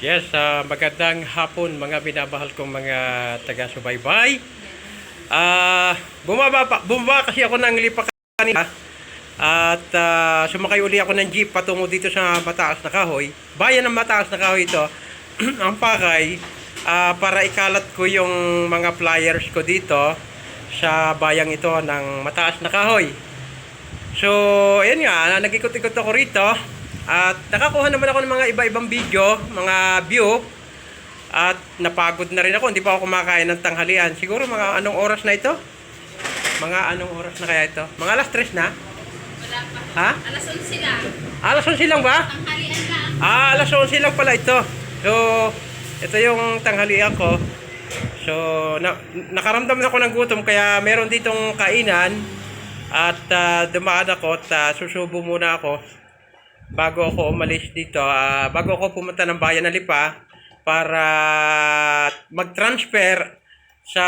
Yes, ah, magandang hapon mga binabahal kong mga taga-subaybay. Ah, bumaba pa, bumaba kasi ako ng lipa kanina. At ah, sumakay uli ako ng jeep patungo dito sa mataas na kahoy. Bayan ng mataas na kahoy ito. Ang pakay ah, para ikalat ko yung mga flyers ko dito sa bayang ito ng mataas na kahoy. So, ayan nga, nag-ikot-ikot ako rito. At nakakuha naman ako ng mga iba-ibang video, mga view. At napagod na rin ako, hindi pa ako kumakain ng tanghalian. Siguro mga anong oras na ito? Mga anong oras na kaya ito? Mga alas 3 na? Wala pa. Ha? Alas 11 lang. Alas 11 lang ba? Tanghalian lang. Ah, alas 11 lang pala ito. So, ito yung tanghalian ko. So, na, nakaramdam ako ng gutom kaya meron ditong kainan at ah, dumaan ako at ah, susubo muna ako bago ako umalis dito. ah, bago ako pumunta ng bayan ng Lipa para mag-transfer sa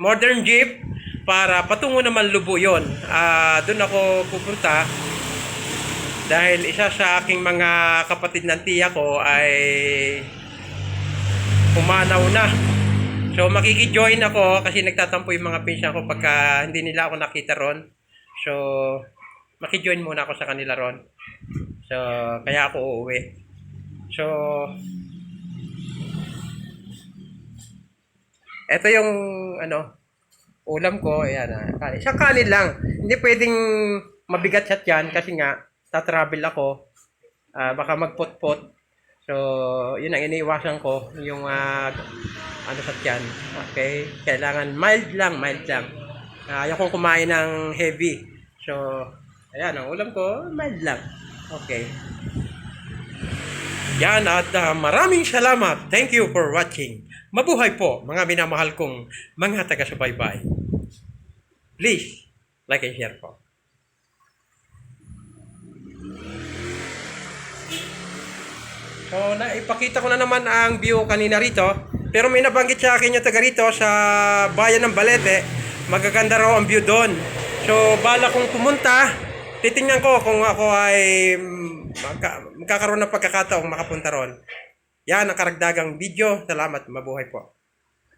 modern jeep para patungo naman Lubo yun. Ah, doon ako pupunta dahil isa sa aking mga kapatid ng tiya ko ay pumanaw na. So makiki-join ako kasi nagtatampo yung mga pinsan ko pagka hindi nila ako nakita ron. So maki-join muna ako sa kanila ron. So kaya ako uuwi. So Ito yung ano ulam ko, ayan ah. Isang kanin lang. Hindi pwedeng mabigat siya yan kasi nga tatravel ako. Ah, baka magpot-pot. So, yun ang iniiwasan ko, yung ah, ano sa tiyan. Okay? Kailangan mild lang, mild lang. Ah, ayaw kong kumain ng heavy. So, ayan, ang ulam ko, mild lang. Okay. Yan at ah, maraming salamat. Thank you for watching. Mabuhay po mga minamahal kong mga taga-subaybay. Please, like and share po. So, naipakita ko na naman ang view kanina rito. Pero may nabanggit sa akin yung taga rito sa bayan ng Balete. Magaganda raw ang view doon. So, bala kong pumunta. Titingnan ko kung ako ay magka, magkakaroon ng pagkakataong makapunta ron. Yan ang karagdagang video. Salamat. Mabuhay po.